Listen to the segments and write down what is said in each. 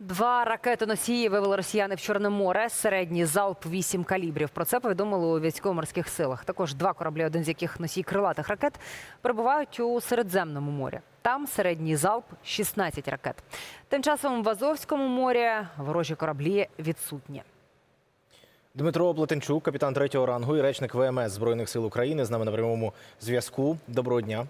Два ракетоносії вивели росіяни в Чорне море. Середній залп 8 калібрів. Про це повідомили у військово-морських силах. Також два кораблі, один з яких носій крилатих ракет, перебувають у Середземному морі. Там середній залп 16 ракет. Тим часом в Азовському морі ворожі кораблі відсутні. Дмитро Плетенчук, капітан третього рангу і речник ВМС Збройних сил України з нами на прямому зв'язку. Доброго дня.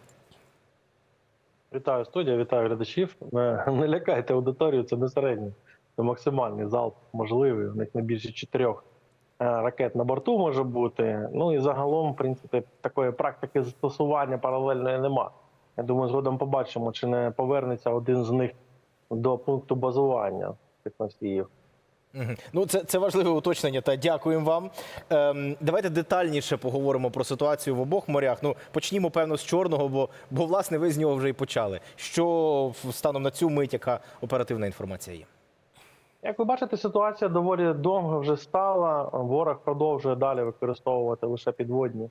Вітаю студія, вітаю глядачів. Не, лякайте аудиторію, це не середній, це максимальний залп можливий. У них не більше чотирьох е, ракет на борту може бути. Ну і загалом, в принципі, такої практики застосування паралельної нема. Я думаю, згодом побачимо, чи не повернеться один з них до пункту базування цих носіїв. Ну, це, це важливе уточнення. Та дякуємо вам. Ем, давайте детальніше поговоримо про ситуацію в обох морях. Ну, почнімо, певно, з чорного, бо, бо власне ви з нього вже і почали. Що станом на цю мить, яка оперативна інформація є? Як ви бачите, ситуація доволі довго вже стала. Ворог продовжує далі використовувати лише підводні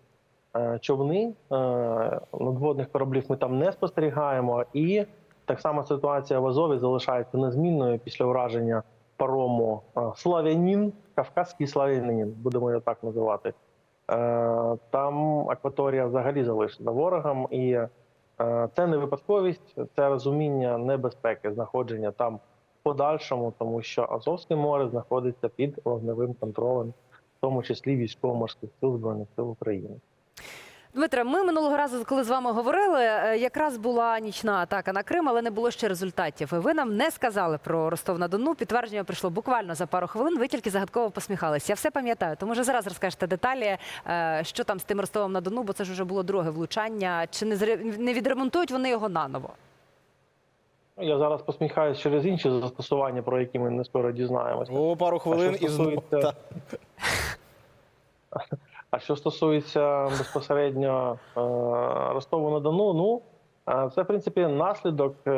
е, човни. Е, Надводних кораблів ми там не спостерігаємо. І так само ситуація в Азові залишається незмінною після ураження парому Славянін, Кавказький Славянин, будемо його так називати. Е, Там акваторія взагалі залишена ворогом, і е, це не випадковість, це розуміння небезпеки знаходження там в подальшому, тому що Азовське море знаходиться під вогневим контролем, в тому числі військово-морських сил збройних сил України. Дмитре, ми минулого разу, коли з вами говорили, е, якраз була нічна атака на Крим, але не було ще результатів. Ви нам не сказали про Ростов на Дону. Підтвердження прийшло буквально за пару хвилин. Ви тільки загадково посміхались. Я все пам'ятаю. Тому вже зараз розкажете деталі, е, що там з тим Ростовом на Дону, бо це ж вже було друге влучання. Чи не відремонтують вони його наново? Ну, Я зараз посміхаюсь через інші застосування, про які ми не скоро дізнаємося. О, пару хвилин і знову. що стосується безпосередньо е, Ростову на Дону, ну е, це в принципі наслідок е,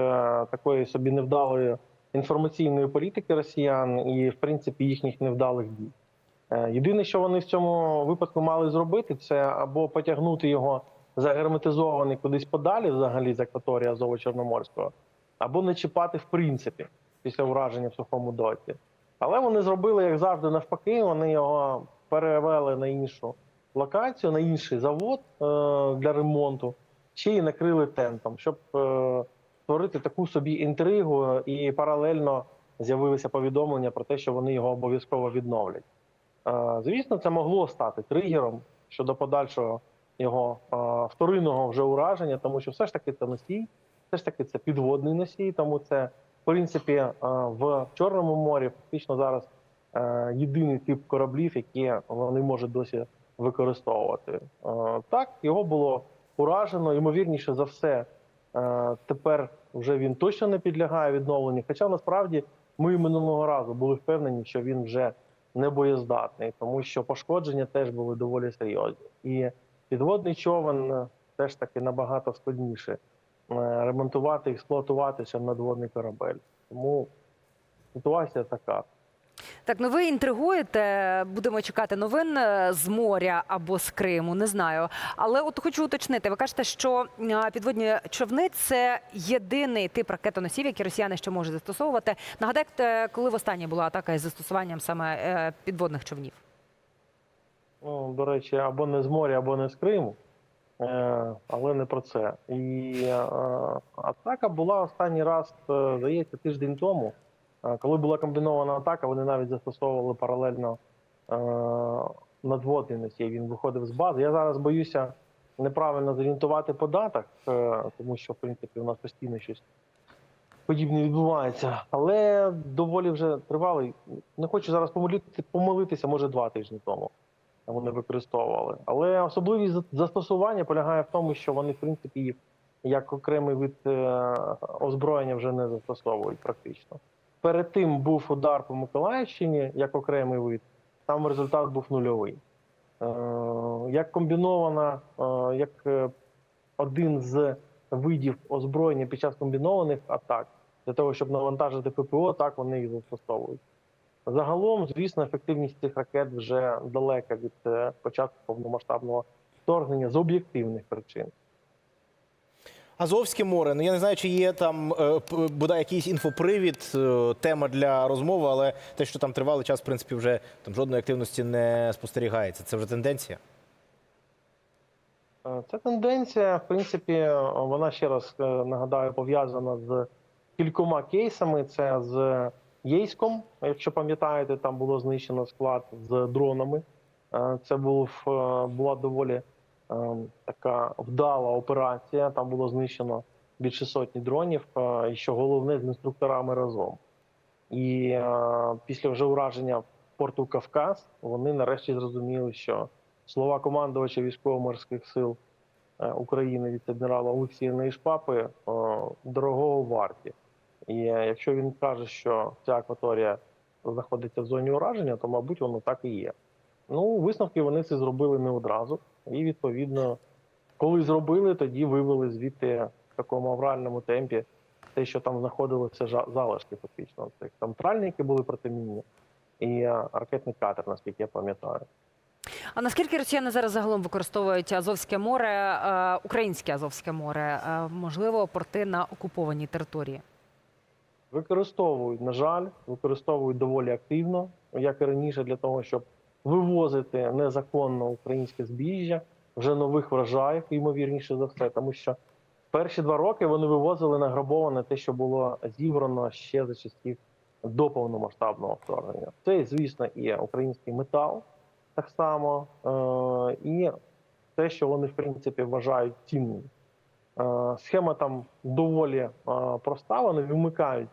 такої собі невдалої інформаційної політики росіян і, в принципі, їхніх невдалих дій. Єдине, що вони в цьому випадку мали зробити, це або потягнути його загерметизований кудись подалі, взагалі з акваторії Азово-Чорноморського, або не чіпати в принципі після ураження в сухому доці. Але вони зробили, як завжди, навпаки, вони його перевели на іншу локацію, на інший завод е, для ремонту, ще й накрили тентом, щоб е, створити таку собі інтригу, і паралельно з'явилися повідомлення про те, що вони його обов'язково відновлять. Е, звісно, це могло стати тригером щодо подальшого його вторинного вже ураження, тому що все ж таки це носій, все ж таки це підводний носій, тому це в принципі в Чорному морі фактично зараз єдиний тип кораблів, які вони можуть досі використовувати. Е, Так, його було уражено, ймовірніше за все. е, Тепер вже він точно не підлягає відновленню. Хоча насправді ми минулого разу були впевнені, що він вже не боєздатний, тому що пошкодження теж були доволі серйозні. І підводний човен е, теж таки набагато складніше ремонтувати, експлуатувати, ніж надводний корабель. Тому ситуація така. Так, ну ви інтригуєте. Будемо чекати новин е, з моря або з Криму, не знаю. Але от хочу уточнити. Ви кажете, що е, підводні човни це єдиний тип ракетоносів, які росіяни ще можуть застосовувати. Нагадайте, коли востаннє була атака із застосуванням саме е, підводних човнів? Ну, до речі, або не з моря, або не з Криму, але не про це. І атака була останній раз, здається, тиждень тому. Е, коли була комбінована атака, вони навіть застосовували паралельно е, надводний носій. Він виходив з бази. Я зараз боюся неправильно зорієнтувати по датах, е, тому що, в принципі, у нас постійно щось подібне відбувається. Але доволі вже тривалий. Не хочу зараз помилити, помилитися, може, два тижні тому вони використовували. Але особливість застосування полягає в тому, що вони, в принципі, їх як окремий вид озброєння вже не застосовують практично. Перед тим був удар по Миколаївщині як окремий вид, там результат був нульовий. Е, Як комбінована, е, як е, один з видів озброєння під час комбінованих атак, для того, щоб навантажити ППО, так вони їх застосовують. Загалом, звісно, ефективність цих ракет вже далека від початку повномасштабного вторгнення з об'єктивних причин. Азовське море. Ну я не знаю, чи є там е, бодай якийсь інфопривід, е, тема для розмови, але те, що там тривалий час, в принципі, вже там жодної активності не спостерігається. Це вже тенденція. Е, Ця тенденція, в принципі, е, вона ще раз нагадаю, пов'язана з кількома кейсами. Це з Єйськом, якщо пам'ятаєте, там було знищено склад з дронами. Це був, була доволі така вдала операція. Там було знищено більше сотні дронів, е, і що головне з інструкторами разом. І е, після вже ураження порту Кавказ вони нарешті зрозуміли, що слова командувача військово-морських сил е, України віце-адмірала Олексія Нейшпапи дорогого варті. І якщо він каже, що ця акваторія знаходиться в зоні ураження, то мабуть воно так і є. Ну, висновки вони це зробили не одразу, і відповідно, коли зробили, тоді вивели звідти в такому авральному темпі те, що там знаходилося жа- залишки, фактично. Це там тральники були протимінні і е, ракетний катер, наскільки я пам'ятаю. А наскільки росіяни зараз загалом використовують Азовське море, е, українське Азовське море, е, можливо, порти на окупованій території? Використовують, на жаль, використовують доволі активно, як і раніше, для того, щоб вивозити незаконно українське збіжжя, вже нових врожаїв, ймовірніше за все, тому що перші два роки вони вивозили награбоване те, що було зібрано ще за часів до повномасштабного вторгнення. Це, звісно, і український метал так само, е- і те, що вони в принципі вважають цінним. Е, Схема там доволі е, проста. Вони вимикають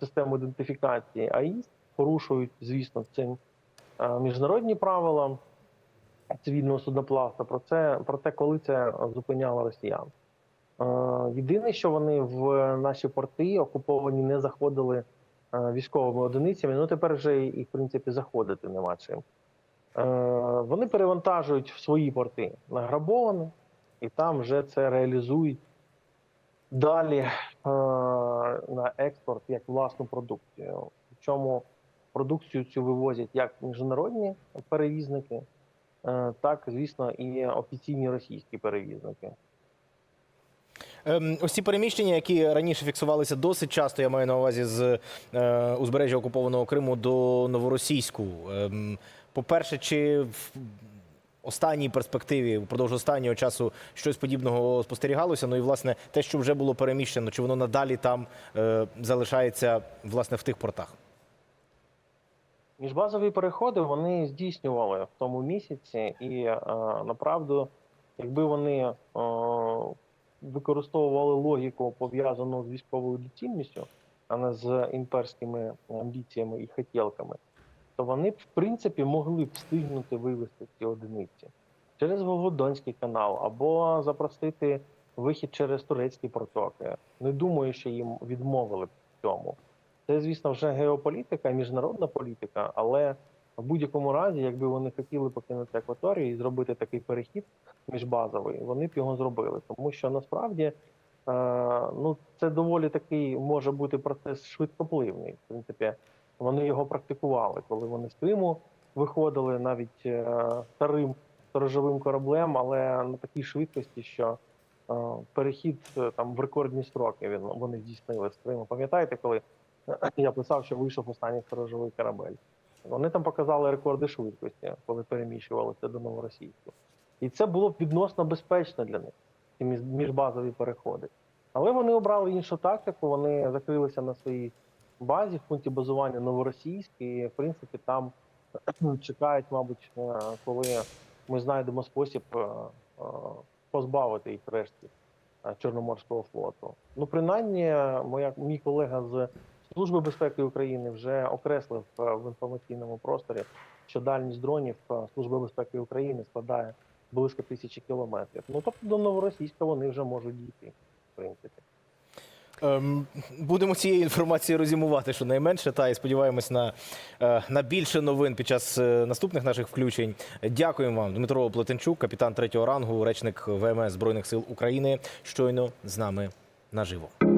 систему ідентифікації АІС, порушують, звісно, цим міжнародні правила цивільного судноплавства. Про це про те, коли це зупиняло росіян. Е, Єдине, що вони в наші порти окуповані не заходили е, військовими одиницями. Ну тепер вже і в принципі заходити нема чим. Е, Вони перевантажують в свої порти награбоване, і там вже це реалізують далі е, на експорт як власну продукцію. Причому продукцію цю вивозять як міжнародні перевізники, е, так, звісно, і офіційні російські перевізники. Ем, Ось ці переміщення, які раніше фіксувалися досить часто, я маю на увазі з е, узбережжя окупованого Криму до Новоросійську. Ем, По-перше, чи в останній перспективі, впродовж останнього часу щось подібного спостерігалося? Ну і власне те, що вже було переміщено, чи воно надалі там е, залишається власне в тих портах? Міжбазові переходи вони здійснювали в тому місяці, і е, направду, якби вони е, використовували логіку пов'язану з військовою доцільністю, а не з імперськими амбіціями і хотілками, то вони б в принципі могли б встигнути вивести ці одиниці через Волгодонський канал або запросити вихід через турецькі протоки. Не думаю, що їм відмовили б в цьому. Це, звісно, вже геополітика, міжнародна політика, але в будь-якому разі, якби вони хотіли покинути акваторію і зробити такий перехід міжбазовий, вони б його зробили. Тому що насправді е, ну, це доволі такий може бути процес швидкопливний. В принципі, вони його практикували, коли вони з Криму виходили навіть е, старим сторожовим кораблем, але на такій швидкості, що е, перехід там в рекордні строки він вони здійснили з Криму. Пам'ятаєте, коли я писав, що вийшов останній сторожовий корабель. Вони там показали рекорди швидкості, коли переміщувалися до Новоросійську. І це було відносно безпечно для них, ці міжбазові переходи. Але вони обрали іншу тактику, вони закрилися на своїй базі в пункті базування Новоросійськ, і в принципі там чекають, мабуть, е, коли ми знайдемо спосіб е, е, позбавити їх решті Чорноморського флоту. Ну, принаймні, моя мій колега з Служби безпеки України вже окреслив е, в інформаційному просторі, що дальність дронів е, Служби безпеки України складає близько тисячі кілометрів. Ну тобто до Новоросійська вони вже можуть дійти, в принципі. Ем, Будемо цієї інформації розімувати щонайменше, та і сподіваємось на, е, на більше новин під час наступних наших включень. Дякуємо вам, Дмитро Плетенчук, капітан третього рангу, речник ВМС Збройних сил України, щойно з нами наживо.